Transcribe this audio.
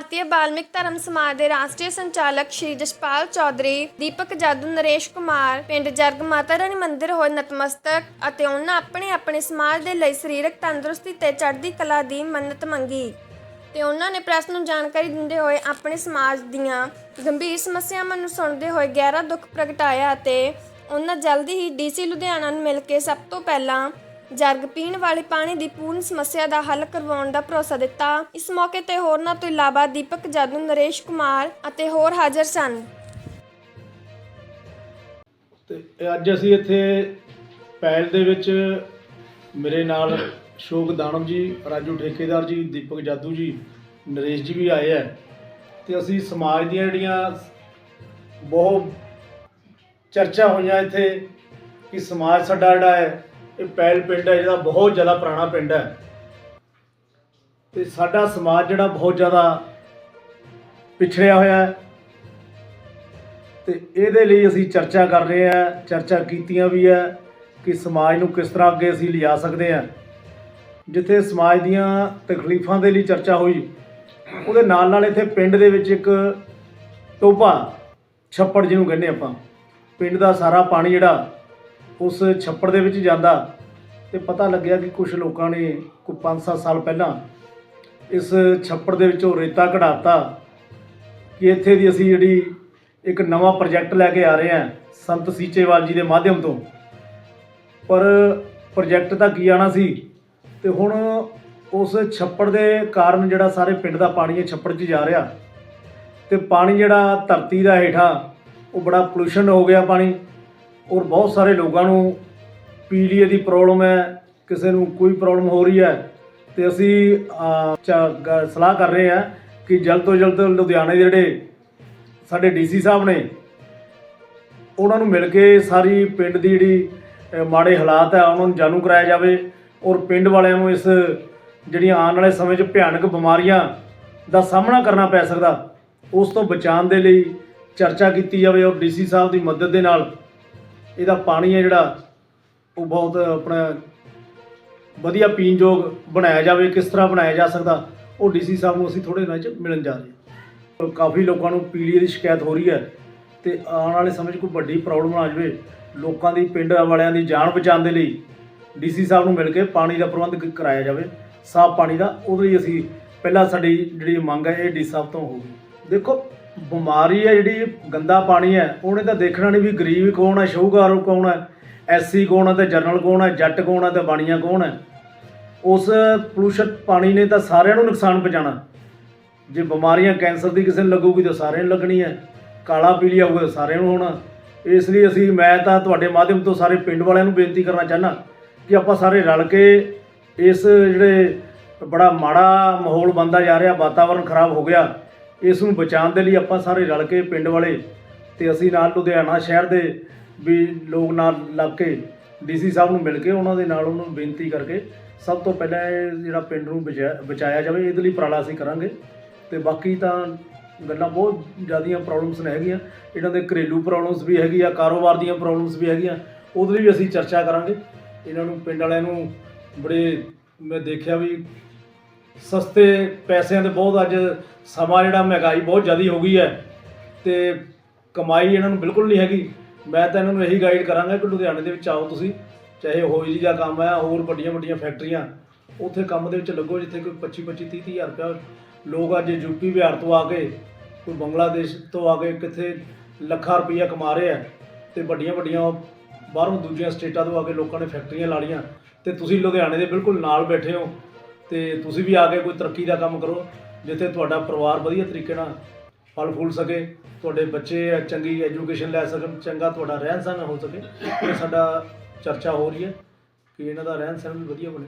ਭਾਰਤੀ ਬਾਲਮਿਕ ਧਰਮ ਸਮਾਜ ਦੇ ਰਾਸ਼ਟਰੀ ਸੰਚਾਲਕ ਸ਼੍ਰੀ ਜਸਪਾਲ ਚੌਧਰੀ, ਦੀਪਕ ਜਾਦੂ, ਨਰੇਸ਼ ਕੁਮਾਰ, ਪਿੰਡ ਜਰਗ ਮਾਤਾ ਰਾਣੀ ਮੰਦਿਰ ਹੋਏ ਨਤਮਸਤਕ ਅਤੇ ਉਹਨਾਂ ਆਪਣੇ ਆਪਣੇ ਸਮਾਜ ਦੇ ਲਈ ਸਰੀਰਕ ਤੰਦਰੁਸਤੀ ਤੇ ਚੜ੍ਹਦੀ ਕਲਾ ਦੀ ਮੰਨਤ ਮੰਗੀ ਤੇ ਉਹਨਾਂ ਨੇ ਪ੍ਰੈਸ ਨੂੰ ਜਾਣਕਾਰੀ ਦਿੰਦੇ ਹੋਏ ਆਪਣੇ ਸਮਾਜ ਦੀਆਂ ਗੰਭੀਰ ਸਮੱਸਿਆਵਾਂ ਨੂੰ ਸੁਣਦੇ ਹੋਏ ਗਹਿਰਾ ਦੁੱਖ ਪ੍ਰਗਟਾਇਆ ਅਤੇ ਉਹਨਾਂ ਜਲਦੀ ਹੀ ਡੀਸੀ ਲੁਧਿਆਣਾ ਨੂੰ ਮਿਲ ਕੇ ਸਭ ਤੋਂ ਪਹਿਲਾਂ ਜਰਗ ਪੀਣ ਵਾਲੇ ਪਾਣੀ ਦੀ ਪੂਰਨ ਸਮੱਸਿਆ ਦਾ ਹੱਲ ਕਰਵਾਉਣ ਦਾ ਭਰੋਸਾ ਦਿੱਤਾ। ਇਸ ਮੌਕੇ ਤੇ ਹੋਰਨਾਂ ਤੋਂ ਇਲਾਵਾ ਦੀਪਕ ਜਾਦੂ, ਨਰੇਸ਼ ਕੁਮਾਰ ਅਤੇ ਹੋਰ ਹਾਜ਼ਰ ਸਨ। ਤੇ ਅੱਜ ਅਸੀਂ ਇੱਥੇ ਪੈਲ ਦੇ ਵਿੱਚ ਮੇਰੇ ਨਾਲ ਸ਼ੋਕ ਦਾਨਵ ਜੀ, ਰਾਜੂ ਠੇਕੇਦਾਰ ਜੀ, ਦੀਪਕ ਜਾਦੂ ਜੀ, ਨਰੇਸ਼ ਜੀ ਵੀ ਆਏ ਆ ਤੇ ਅਸੀਂ ਸਮਾਜ ਦੀਆਂ ਜਿਹੜੀਆਂ ਬਹੁਤ ਚਰਚਾ ਹੋਈਆਂ ਇੱਥੇ ਕਿ ਸਮਾਜ ਸਾਡਾ ਜਿਹੜਾ ਹੈ ਇਹ ਪੈਲ ਪਿੰਡ ਹੈ, ਜਿਹੜਾ ਬਹੁਤ ਜ਼ਿਆਦਾ ਪੁਰਾਣਾ ਪਿੰਡ ਹੈ। ਤੇ ਸਾਡਾ ਸਮਾਜ ਜਿਹੜਾ ਬਹੁਤ ਜ਼ਿਆਦਾ ਪਿਛੜਿਆ ਹੋਇਆ ਹੈ। ਤੇ ਇਹਦੇ ਲਈ ਅਸੀਂ ਚਰਚਾ ਕਰ ਰਹੇ ਹਾਂ, ਚਰਚਾ ਕੀਤੀਆਂ ਵੀ ਹੈ ਕਿ ਸਮਾਜ ਨੂੰ ਕਿਸ ਤਰ੍ਹਾਂ ਅੱਗੇ ਅਸੀਂ ਲਿਜਾ ਸਕਦੇ ਹਾਂ। ਜਿੱਥੇ ਸਮਾਜ ਦੀਆਂ ਤਕਲੀਫਾਂ ਦੇ ਲਈ ਚਰਚਾ ਹੋਈ, ਉਹਦੇ ਨਾਲ ਨਾਲ ਇੱਥੇ ਪਿੰਡ ਦੇ ਵਿੱਚ ਇੱਕ ਟੋਭਾ, ਛੱਪੜ ਜਿਹਨੂੰ ਕਹਿੰਦੇ ਆਪਾਂ। ਪਿੰਡ ਦਾ ਸਾਰਾ ਪਾਣੀ ਜਿਹੜਾ ਉਸ ਛੱਪੜ ਦੇ ਵਿੱਚ ਜਾਂਦਾ ਤੇ ਪਤਾ ਲੱਗਿਆ ਕਿ ਕੁਝ ਲੋਕਾਂ ਨੇ ਕੋਈ 5-7 ਸਾਲ ਪਹਿਲਾਂ ਇਸ ਛੱਪੜ ਦੇ ਵਿੱਚੋਂ ਰੇਤਾ ਕਢਾਤਾ ਕਿ ਇੱਥੇ ਦੀ ਅਸੀਂ ਜਿਹੜੀ ਇੱਕ ਨਵਾਂ ਪ੍ਰੋਜੈਕਟ ਲੈ ਕੇ ਆ ਰਹੇ ਹਾਂ ਸੰਤ ਸੀਚੇਵਾਲ ਜੀ ਦੇ ਮਾਧਿਅਮ ਤੋਂ। ਪਰ ਪ੍ਰੋਜੈਕਟ ਤਾਂ ਕੀ ਆਣਾ ਸੀ ਤੇ ਹੁਣ ਉਸ ਛੱਪੜ ਦੇ ਕਾਰਨ ਜਿਹੜਾ ਸਾਰੇ ਪਿੰਡ ਦਾ ਪਾਣੀ ਇਹ ਛੱਪੜ 'ਚ ਜਾ ਰਿਹਾ ਤੇ ਪਾਣੀ ਜਿਹੜਾ ਧਰਤੀ ਦਾ ਹੇਠਾਂ ਉਹ ਬੜਾ ਪੋਲੂਸ਼ਨ ਹੋ ਗਿਆ ਪਾਣੀ। ਔਰ ਬਹੁਤ ਸਾਰੇ ਲੋਕਾਂ ਨੂੰ ਪੀਲੀਏ ਦੀ ਪ੍ਰੋਬਲਮ ਹੈ, ਕਿਸੇ ਨੂੰ ਕੋਈ ਪ੍ਰੋਬਲਮ ਹੋ ਰਹੀ ਹੈ। ਤੇ ਅਸੀਂ ਚ- ਸਲਾਹ ਕਰ ਰਹੇ ਹਾਂ ਕਿ ਜਲਦ ਤੋਂ ਜਲਦ ਲੁਧਿਆਣੇ ਦੇ ਜਿਹੜੇ ਸਾਡੇ ਡੀਸੀ ਸਾਹਿਬ ਨੇ, ਉਹਨਾਂ ਨੂੰ ਮਿਲ ਕੇ ਸਾਰੀ ਪਿੰਡ ਦੀ ਜਿਹੜੀ ਮਾੜੇ ਹਾਲਾਤ ਹੈ, ਉਹਨਾਂ ਨੂੰ ਜਾਣੂ ਕਰਾਇਆ ਜਾਵੇ। ਔਰ ਪਿੰਡ ਵਾਲਿਆਂ ਨੂੰ ਇਸ ਜਿਹੜੀਆਂ ਆਉਣ ਵਾਲੇ ਸਮੇਂ 'ਚ ਭਿਆਨਕ ਬਿਮਾਰੀਆਂ ਦਾ ਸਾਹਮਣਾ ਕਰਨਾ ਪੈ ਸਕਦਾ, ਉਸ ਤੋਂ ਬਚਾਉਣ ਦੇ ਲਈ ਚਰਚਾ ਕੀਤੀ ਜਾਵੇ ਔਰ ਡੀਸੀ ਸਾਹਿਬ ਦੀ ਮਦਦ ਦੇ ਨਾਲ ਇਹਦਾ ਪਾਣੀ ਹੈ ਜਿਹੜਾ, ਉਹ ਬਹੁਤ ਆਪਣਾ ਵਧੀਆ ਪੀਣਯੋਗ ਬਣਾਇਆ ਜਾਵੇ, ਕਿਸ ਤਰ੍ਹਾਂ ਬਣਾਇਆ ਜਾ ਸਕਦਾ, ਉਹ ਡੀਸੀ ਸਾਹਿਬ ਨੂੰ ਅਸੀਂ ਥੋੜੇ ਦਿਨਾਂ 'ਚ ਮਿਲਣ ਜਾ ਰਹੇ ਹਾਂ। ਕਾਫੀ ਲੋਕਾਂ ਨੂੰ ਪੀਲੀਏ ਦੀ ਸ਼ਿਕਾਇਤ ਹੋ ਰਹੀ ਹੈ ਤੇ ਆਉਣ ਵਾਲੇ ਸਮੇਂ 'ਚ ਕੋਈ ਵੱਡੀ ਪ੍ਰੋਬਲਮ ਆ ਜਾਵੇ, ਲੋਕਾਂ ਦੀ, ਪਿੰਡ ਵਾਲਿਆਂ ਦੀ ਜਾਨ ਬਚਾਉਣ ਦੇ ਲਈ ਡੀਸੀ ਸਾਹਿਬ ਨੂੰ ਮਿਲ ਕੇ ਪਾਣੀ ਦਾ ਪ੍ਰਬੰਧ ਕ- ਕਰਾਇਆ ਜਾਵੇ। ਸਾਫ਼ ਪਾਣੀ ਦਾ, ਉਹਦੇ ਲਈ ਅਸੀਂ ਪਹਿਲਾਂ ਸਾਡੀ ਜਿਹੜੀ ਮੰਗ ਹੈ, ਇਹ ਡੀ ਸਾਹਿਬ ਤੋਂ ਹੋਊਗੀ। ਦੇਖੋ, ਬਿਮਾਰੀ ਹੈ ਜਿਹੜੀ, ਗੰਦਾ ਪਾਣੀ ਹੈ, ਉਹਨੇ ਤਾਂ ਦੇਖਣਾ ਨਹੀਂ ਵੀ ਗਰੀਬ ਕੌਣ ਹੈ, ਸ਼ਾਹੂਕਾਰ ਕੌਣ ਹੈ, ਐਸਸੀ ਕੌਣ ਹੈ ਤੇ ਜਨਰਲ ਕੌਣ ਹੈ, ਜੱਟ ਕੌਣ ਹੈ ਤੇ ਬਾਣੀਆਂ ਕੌਣ ਹੈ। ਉਸ ਪੋਲੂਸ਼ਨ ਪਾਣੀ ਨੇ ਤਾਂ ਸਾਰਿਆਂ ਨੂੰ ਨੁਕਸਾਨ ਪਹੁੰਚਾਉਣਾ। ਜੇ ਬਿਮਾਰੀਆਂ ਕੈਂਸਰ ਦੀ ਕਿਸੇ ਨੂੰ ਲੱਗੂਗੀ ਤਾਂ ਸਾਰਿਆਂ ਨੂੰ ਲੱਗਣੀ ਹੈ, ਕਾਲਾ ਪੀਲੀਆ ਹੋਊਗਾ ਤਾਂ ਸਾਰਿਆਂ ਨੂੰ ਹੋਣਾ। ਇਸ ਲਈ ਅਸੀਂ, ਮੈਂ ਤਾਂ ਤੁਹਾਡੇ ਮਾਧਿਅਮ ਤੋਂ ਸਾਰੇ ਪਿੰਡ ਵਾਲਿਆਂ ਨੂੰ ਬੇਨਤੀ ਕਰਨਾ ਚਾਹੁੰਦਾ ਕਿ ਆਪਾਂ ਸਾਰੇ ਰਲ ਕੇ ਇਸ ਜਿਹੜੇ ਬੜਾ ਮਾੜਾ ਮਾਹੌਲ ਬਣਦਾ ਜਾ ਰਿਹਾ ਵਾਤਾਵਰਣ ਖਰਾਬ ਹੋ ਗਿਆ ਇਸ ਨੂੰ ਬਚਾਉਣ ਦੇ ਲਈ ਆਪਾਂ ਸਾਰੇ ਰਲ ਕੇ ਪਿੰਡ ਵਾਲੇ ਤੇ ਅਸੀਂ ਨਾਲ ਲੁਧਿਆਣਾ ਸ਼ਹਿਰ ਦੇ ਵੀ ਲੋਕ ਨਾਲ ਲੱਗ ਕੇ ਡੀਸੀ ਸਾਹਿਬ ਨੂੰ ਮਿਲ ਕੇ ਉਹਨਾਂ ਦੇ ਨਾਲ ਉਹਨੂੰ ਬੇਨਤੀ ਕਰਕੇ ਸਭ ਤੋਂ ਪਹਿਲਾਂ ਇਹ ਜਿਹੜਾ ਪਿੰਡ ਨੂੰ ਬਚਾ- ਬਚਾਇਆ ਜਾਵੇ, ਇਹਦੇ ਲਈ ਉਪਰਾਲਾ ਅਸੀਂ ਕਰਾਂਗੇ। ਤੇ ਬਾਕੀ ਤਾਂ ਗੱਲਾਂ ਬਹੁਤ ਜ਼ਿਆਦੀਆਂ ਪ੍ਰੋਬਲਮਸ ਨੇ ਹੈਗੀਆਂ। ਇਹਨਾਂ ਦੇ ਘਰੇਲੂ ਪ੍ਰੋਬਲਮਸ ਵੀ ਹੈਗੀ ਆ, ਕਾਰੋਬਾਰ ਦੀਆਂ ਪ੍ਰੋਬਲਮਸ ਵੀ ਹੈਗੀਆਂ। ਉਹਦੇ ਲਈ ਵੀ ਅਸੀਂ ਚਰਚਾ ਕਰਾਂਗੇ। ਇਹਨਾਂ ਨੂੰ ਪਿੰਡ ਵਾਲਿਆਂ ਨੂੰ ਬੜੇ ਮੈਂ ਦੇਖਿਆ ਵੀ ਸਸਤੇ ਪੈਸਿਆਂ ਦੇ ਬਹੁਤ ਅੱਜ ਸਮਾਂ ਜਿਹੜਾ ਮਹਿੰਗਾਈ ਬਹੁਤ ਜ਼ਿਆਦਾ ਹੋ ਗਈ ਹੈ ਤੇ ਕਮਾਈ ਇਹਨਾਂ ਨੂੰ ਬਿਲਕੁਲ ਨਹੀਂ ਹੈਗੀ। ਮੈਂ ਤਾਂ ਇਹਨਾਂ ਨੂੰ ਇਹੀ ਗਾਈਡ ਕਰਾਂਗਾ ਕਿ ਲੁਧਿਆਣੇ ਦੇ ਵਿੱਚ ਆਓ ਤੁਸੀਂ, ਚਾਹੇ ਹੋਈ ਦਾ ਕੰਮ ਹੈ, ਹੋਰ ਵੱਡੀਆਂ ਵੱਡੀਆਂ ਫੈਕਟਰੀਆਂ ਉੱਥੇ ਕੰਮ ਦੇ ਵਿੱਚ ਲੱਗੋ ਜਿੱਥੇ ਕੋਈ 25 25 30 30 ਹਜ਼ਾਰ ਰੁਪਇਆ ਲੋਕ ਅੱਜ ਯੂਪੀ, ਬਿਹਾਰ ਤੋਂ ਆ ਕੇ, ਕੋਈ ਬੰਗਲਾਦੇਸ਼ ਤੋਂ ਆ ਕੇ ਕਿੱਥੇ ਲੱਖਾਂ ਰੁਪਈਆ ਕਮਾ ਰਹੇ ਆ ਤੇ ਵੱਡੀਆਂ ਵੱਡੀਆਂ ਬਾਹਰੋਂ ਦੂਜੀਆਂ ਸਟੇਟਾਂ ਤੋਂ ਆ ਕੇ ਲੋਕਾਂ ਨੇ ਫੈਕਟਰੀਆਂ ਲਾ ਲਈਆਂ ਤੇ ਤੁਸੀਂ ਲੁਧਿਆਣੇ ਦੇ ਬਿਲਕੁਲ ਨਾਲ ਬੈਠੇ ਹੋ। ਤੇ ਤੁਸੀਂ ਵੀ ਆ ਕੇ ਕੋਈ ਤਰੱਕੀ ਦਾ ਕੰਮ ਕਰੋ, ਜਿੱਥੇ ਤੁਹਾਡਾ ਪਰਿਵਾਰ ਵਧੀਆ ਤਰੀਕੇ ਨਾਲ ਫਲ ਫੂਲ ਸਕੇ, ਤੁਹਾਡੇ ਬੱਚੇ ਚੰਗੀ ਐਜੂਕੇਸ਼ਨ ਲੈ ਸਕਣ, ਚੰਗਾ ਤੁਹਾਡਾ ਰਹਿਣ ਸਹਿਣ ਹੋ ਸਕੇ, ਇਹ ਸਾਡਾ ਚਰਚਾ ਹੋ ਰਹੀ ਹੈ ਕਿ ਇਹਨਾਂ ਦਾ ਰਹਿਣ ਸਹਿਣ ਵੀ ਵਧੀਆ ਬਣੇ।